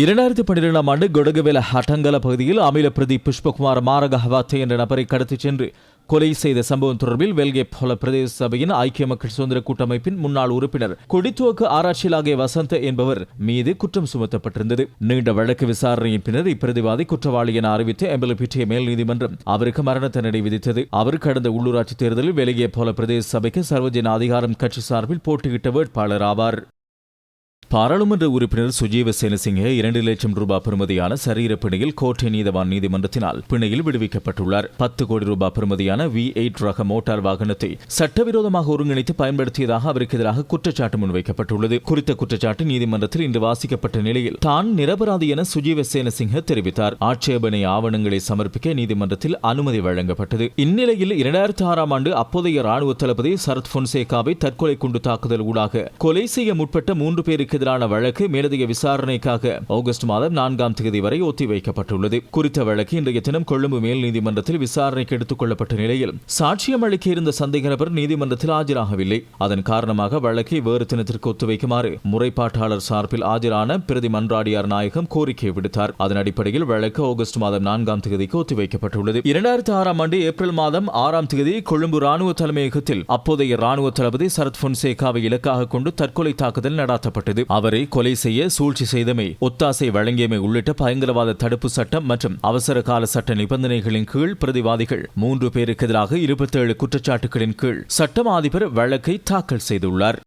இரண்டாயிரத்தி பன்னிரெண்டாம் ஆண்டு கொடகுவேல ஹட்டங்கல பகுதியில் அமில பிரதி புஷ்பகுமார் மாரக ஹவாத்தே என்ற நபரை கடத்திச் சென்று கொலை செய்த சம்பவம் தொடர்பில் வெல்கே போல பிரதேச சபையின் ஐக்கிய மக்கள் சுதந்திர கூட்டமைப்பின் முன்னாள் உறுப்பினர் கொடித்துவக்கு ஆராய்ச்சியிலாகிய வசந்த என்பவர் மீது குற்றம் சுமத்தப்பட்டிருந்தது. நீண்ட வழக்கு விசாரணையின் பின்னர் இப்பிரதிவாதி குற்றவாளி என அறிவித்து எம்பலப்பிட்டிய மேல் நீதிமன்றம் அவருக்கு மரண தண்டனை விதித்தது. அவர் கடந்த உள்ளூராட்சி தேர்தலில் வெலிகே போல பிரதேச சபைக்கு சர்வஜன அதிகாரம் கட்சி சார்பில் போட்டியிட்ட வேட்பாளர் ஆவார். பாராளுமன்ற உறுப்பினர் சுஜீவ சேனசிங்க இரண்டு லட்சம் ரூபாய் பெறுமதியான சரீர பிணையில் கோட்டை நீதவான் நீதிமன்றத்தினால் பிணையில் விடுவிக்கப்பட்டுள்ளார். பத்து கோடி ரூபாய் பெறுமதியான வி எயிட் ரக மோட்டார் வாகனத்தை சட்டவிரோதமாக ஒருங்கிணைத்து பயன்படுத்தியதாக அவருக்கு எதிராக குற்றச்சாட்டு முன்வைக்கப்பட்டுள்ளது. குறித்த குற்றச்சாட்டு நீதிமன்றத்தில் இன்று வாசிக்கப்பட்ட நிலையில் தான் நிரபராதி என சுஜீவ சேனசிங்க தெரிவித்தார். ஆட்சேபனை ஆவணங்களை சமர்ப்பிக்க நீதிமன்றத்தில் அனுமதி வழங்கப்பட்டது. இந்நிலையில் இரண்டாயிரத்தி ஆறாம் ஆண்டு அப்போதைய ராணுவ தளபதி சரத் பொன்சேகாவை தற்கொலை குண்டு தாக்குதல் ஊடாக கொலை செய்ய முற்பட்ட மூன்று பேருக்கு எதிரான வழக்கு மேலதிக விசாரணைக்காக ஆகஸ்ட் மாதம் நான்காம் தேதி வரை ஒத்திவைக்கப்பட்டுள்ளது. குறித்த வழக்கு இன்றைய தினம் கொழும்பு மேல் நீதிமன்றத்தில் விசாரணைக்கு எடுத்துக் கொள்ளப்பட்ட நிலையில் சாட்சியம் அளிக்க இருந்த சந்தேக நபர் நீதிமன்றத்தில் ஆஜராகவில்லை. அதன் காரணமாக வழக்கை வேறு தினத்திற்கு ஒத்திவைக்குமாறு முறைப்பாட்டாளர் சார்பில் ஆஜரான பிரதி மன்றாடியார் நாயகம் கோரிக்கை விடுத்தார். அதன் அடிப்படையில் வழக்கு ஆகஸ்ட் மாதம் நான்காம் தேதிக்கு ஒத்திவைக்கப்பட்டுள்ளது. இரண்டாயிரத்தி ஆறாம் ஆண்டு ஏப்ரல் மாதம் ஆறாம் தேதி கொழும்பு ராணுவ தலைமையகத்தில் அப்போதைய ராணுவ தளபதி சரத் பொன்சேகாவை இலக்காக கொண்டு தற்கொலை தாக்குதல் நடாத்தப்பட்டது. அவரை கொலை செய்ய சூழ்ச்சி செய்தமை ஒத்தாசை வழங்கியமை உள்ளிட்ட பயங்கரவாத தடுப்பு சட்டம் மற்றும் அவசர கால சட்ட நிபந்தனைகளின் கீழ் பிரதிவாதிகள் மூன்று பேருக்கு எதிராக இருபத்தேழு குற்றச்சாட்டுகளின் கீழ் சட்டம் ஆதிபர் வழக்கை தாக்கல் செய்துள்ளார்.